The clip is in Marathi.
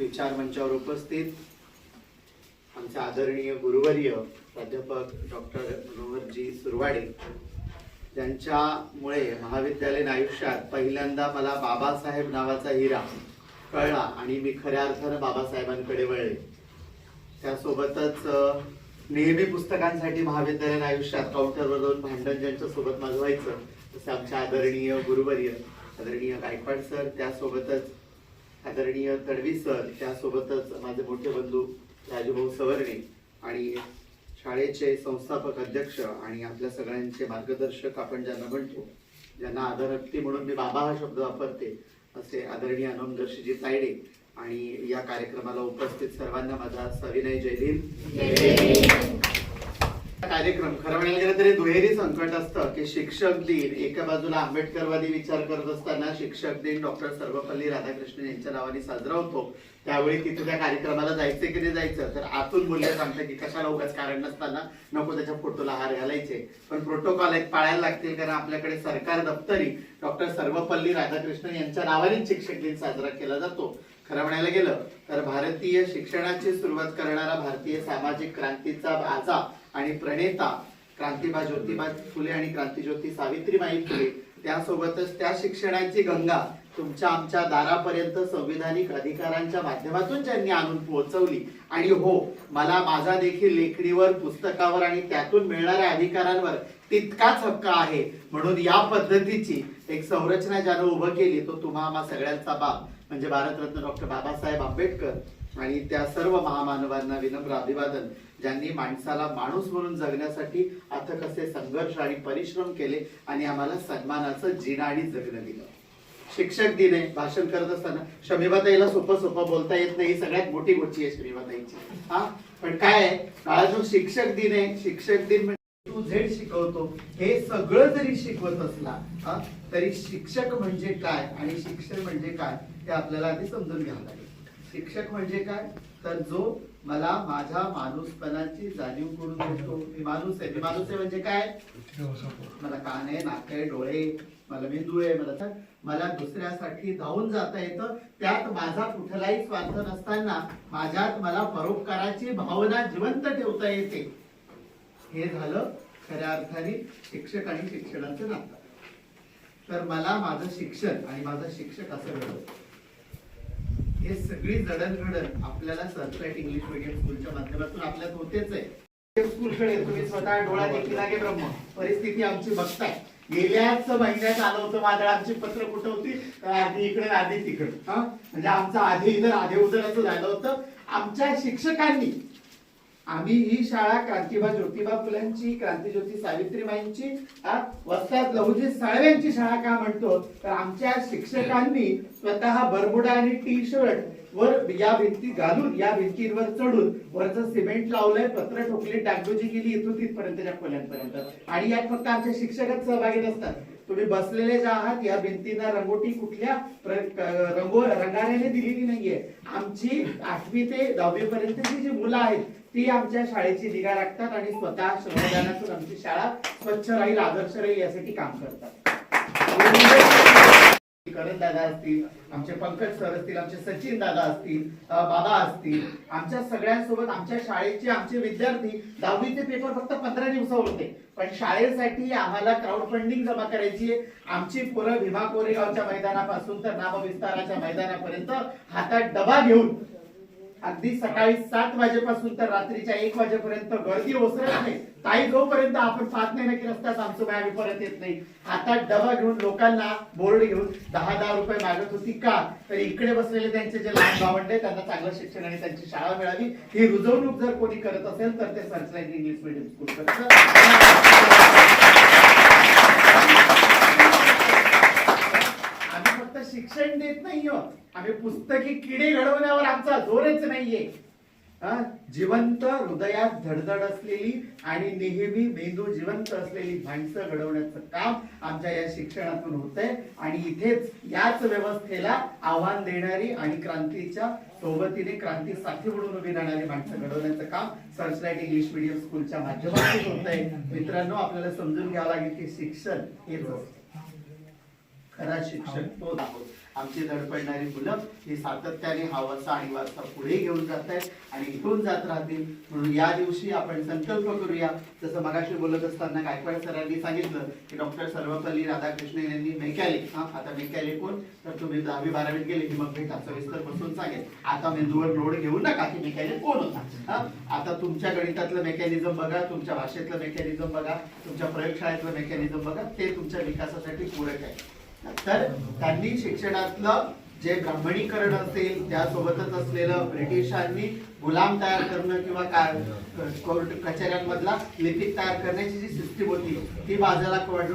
विचार मंचावर उपस्थित आमचे आदरणीय गुरुवर्य प्राध्यापक डॉक्टर मनोहरजी सुरवाडे त्यांच्यामुळे महाविद्यालयीन आयुष्यात पहिल्यांदा मला बाबासाहेब नावाचा हिरा कळला आणि मी खऱ्या अर्थानं बाबासाहेबांकडे वळले. त्यासोबतच नेहमी पुस्तकांसाठी महाविद्यालयीन आयुष्यात काउंटरवर जाऊन भांडण ज्यांच्यासोबत माझं व्हायचं तसं आमच्या आदरणीय गुरुवर्य आदरणीय गायकवाड सर त्यासोबतच आदरणीय तडवी सर त्यासोबतच माझे मोठे बंधू राजूभाऊ सवर्णे आणि शाळेचे संस्थापक अध्यक्ष आणि आपल्या सगळ्यांचे मार्गदर्शक आपण ज्यांना म्हणतो ज्यांना आदरक्ती म्हणून मी बाबा हा शब्द वापरते असे आदरणीय अनोमदर्शीजी तायडे आणि या कार्यक्रमाला उपस्थित सर्वांना माझा सविनय जय कार्यक्रम खरं म्हणायला गेलं तरी दुहेरी संकट असतं की शिक्षक दिन एका बाजूला आंबेडकरवादी विचार करत असताना शिक्षक दिन डॉक्टर सर्वपल्ली राधाकृष्णन यांच्या नावाने साजरा होतो. त्यावेळी तिथे त्या कार्यक्रमाला जायचं की नाही जायचं? तर आतून बोलले सांगतं की कशाला उगाच कारण नसताना नको त्याच्या फोटोला हार घालायचे. पण प्रोटोकॉल एक पाळायला लागतील कारण आपल्याकडे सरकार दप्तरी डॉक्टर सर्वपल्ली राधाकृष्णन यांच्या नावाने शिक्षक दिन साजरा केला जातो. खरं म्हणायला गेलं तर भारतीय शिक्षणाची सुरुवात करणारा भारतीय सामाजिक क्रांतीचा आजा आणि प्रणेता क्रांतिबा ज्योतिबा फुले आणि क्रांतीज्योती सावित्रीबाई फुले त्यासोबतच त्या शिक्षणाची गंगा तुमच्या आमच्या दारापर्यंत संविधानिक अधिकारांच्या माध्यमातून ज्यांनी आणून पोहोचवली. आणि हो मला माझा देखील लेखणीवर पुस्तकावर आणि त्यातून मिळणाऱ्या अधिकारांवर तितकाच हक्क आहे. म्हणून या पद्धतीची एक संरचना ज्यानं उभं केली तो तुम्हा आम्हा सगळ्यांचा बाप. म्हणजे भारतरत्न डॉक्टर बाबासाहेब आंबेडकर आणि त्या सर्व महामानवांना विनम्र अभिवादन ज्यांनी माणसाला माणूस म्हणून जगण्यासाठी अथक असे संघर्ष आणि परिश्रम केले आणि आम्हाला सन्मानाचं जिणं आणि जगणं दिलं. शिक्षक दिन आहे भाषण करत असताना शमीबाताईला सोपं सोपं बोलता येत नाही ही सगळ्यात मोठी गोष्टी आहे शमीबाताईची. हा? पण काय आहे? बाळाजो शिक्षक दिन आहे. शिक्षक दिन टू झेड शिकवतो हे सगळं जरी शिकवत असला हा, तरी शिक्षक म्हणजे काय आणि शिक्षण म्हणजे काय ते आपल्याला आधी समजून घ्यावं लागेल. शिक्षक म्हणजे काय? तर जो मला माझ्या माणूसपणाची जाणीव करून देतो. मी माणूस आहे. मी माणूस आहे म्हणजे काय? मला कान आहे नाक आहे डोळे मला मेंदू आहे मला तर- मला दुसऱ्यासाठी धावून जाता येतं. त्यात माझा कुठलाही स्वार्थ नसताना माझ्यात मला परोपकाराची भावना जिवंत ठेवता येते. हे झालं खऱ्या अर्थाने शिक्षक आणि शिक्षणाचं नातं. तर मला माझं शिक्षण आणि माझा शिक्षक असं घडवतं हे सगळी जडणघडण आपल्याला सरप्राईट इंग्लिश मीडियम स्कूलच्या माध्यमातून आपल्यात होतेच आहे. स्कूलकडे तुम्ही स्वतः डोळा देखील लागे ब्रह्म. परिस्थिती आमची बघताय. गेल्याच महिन्यात आलं होतं वादळ आमची पत्र कुठं होती? आधी इकडे आधी तिकडे. हा? म्हणजे आमचं आधी इधर आधी उधर असं झालं होतं. आमच्या शिक्षकांनी आम्ही ही शाळा क्रांतिबा ज्योतिबा फुलांची क्रांतिज्योती सावित्रीबाईंची वस्ताद लहुजी साळव्यांची शाळा का म्हणतो? तर आमच्या शिक्षकांनी स्वतः बरमुडा आणि टी शर्ट वर या भिंती घालून या भिंतींवर चढून वरचं सिमेंट लावलंय पत्र ठोकली डागडोजी गेली इथून तिथपर्यंतच्या खोल्यांपर्यंत. आणि यात फक्त आमचे शिक्षकच सहभागी नसतात. तुम्ही बसलेले जे आहात या भिंतींना रंगोटी कुठल्या रंगो रंगाऱ्याने दिलेली नाहीये. आमची आठवी ते दहावी पर्यंतची जी मुलं आहेत ती आमच्या शाळेची निगा राखतात आणि स्वतः श्रमदानातून आमची शाळा स्वच्छ राहील आदर्श राहील यासाठी काम करतात. करण दादा असतील आमचे पंकज सर असतील आमचे सचिन दादा असतील बाबा असतील आमच्या सगळ्यांसोबत आमच्या शाळेचे आमचे विद्यार्थी दहावीचे पेपर फक्त पंधरा दिवसावर होते. पण शाळेसाठी आम्हाला क्राऊड फंडिंग जमा करायची आहे. आमची पोरं भीमा कोरेगावच्या मैदानापासून तर नामविस्ताराच्या मैदानापर्यंत हातात डबा घेऊन अगदी सकाळी सात वाजेपासून तर रात्रीच्या एक वाजेपर्यंत गर्दी ओसरत नाही. ताई जोपर्यंत आपण पाहत नाही ना की रस्त्यात आमचं बाय आम्ही परत येत नाही. हातात डबा घेऊन लोकांना बोर्ड घेऊन दहा दहा रुपये मागत होती का? तर इकडे बसलेले त्यांचे जे लहान भावंड आहे त्यांना चांगलं शिक्षण आणि त्यांची शाळा मिळावी ही रुजवणूक जर कोणी करत असेल तर ते सरसलाईन इंग्लिश मिडियम स्कूल आम्ही फक्त शिक्षण देत नाही आहोत आम्ही पुस्तकी किडे घडवण्यावर आमचा जोरच नाहीये. जिवंत हृदयात धडधड असलेली आणि नेहमी मेंदू जिवंत असलेली माणसं घडवण्याचं काम आमच्या या शिक्षणातून होतंय. आणि इथेच याच व्यवस्थेला आव्हान देणारी आणि क्रांतीच्या सोबतीने क्रांती साथी म्हणून उभी राहणारी माणसं घडवण्याचं काम सर्चलाइट इंग्लिश मिडियम स्कूलच्या माध्यमातून होतंय. मित्रांनो आपल्याला समजून घ्यावं लागेल की शिक्षण हेच खरा शिक्षण तो दाखवतो. आमची धडपडणारी मुलं ही सातत्याने हा वारसा आणि वारसा पुढे घेऊन जात आहेत आणि घेऊन जात राहतील. म्हणून या दिवशी आपण संकल्प करूया. जसं मगाशी बोलत असताना गायकवाड सरांनी सांगितलं की डॉक्टर सर्वपल्ली राधाकृष्णन यांनी मेकॅनिक हा आता मेकॅनिक कोण? तर तुम्ही दहावी बारावीत गेले की मग भेटा. सविस्तर बसून सांगेल आता मेंदूवर लोड घेऊ नका की मेकॅनिक कोण होता? हा आता तुमच्या गणितातलं मेकॅनिझम बघा तुमच्या भाषेतलं मेकॅनिझम बघा तुमच्या प्रयोगशाळेतलं मेकॅनिझम बघा ते तुमच्या विकासासाठी पूरक आहे. तर त्यांनी शिक्षणातलं जे ब्राह्मणीकरण असेल त्यासोबतच असलेलं ब्रिटिशांनी गुलाम तयार करणं किंवा काय कोर्ट कचेऱ्यांमधला लिपिक तयार करण्याची जी सिस्टीम होती ती बाजूला काढून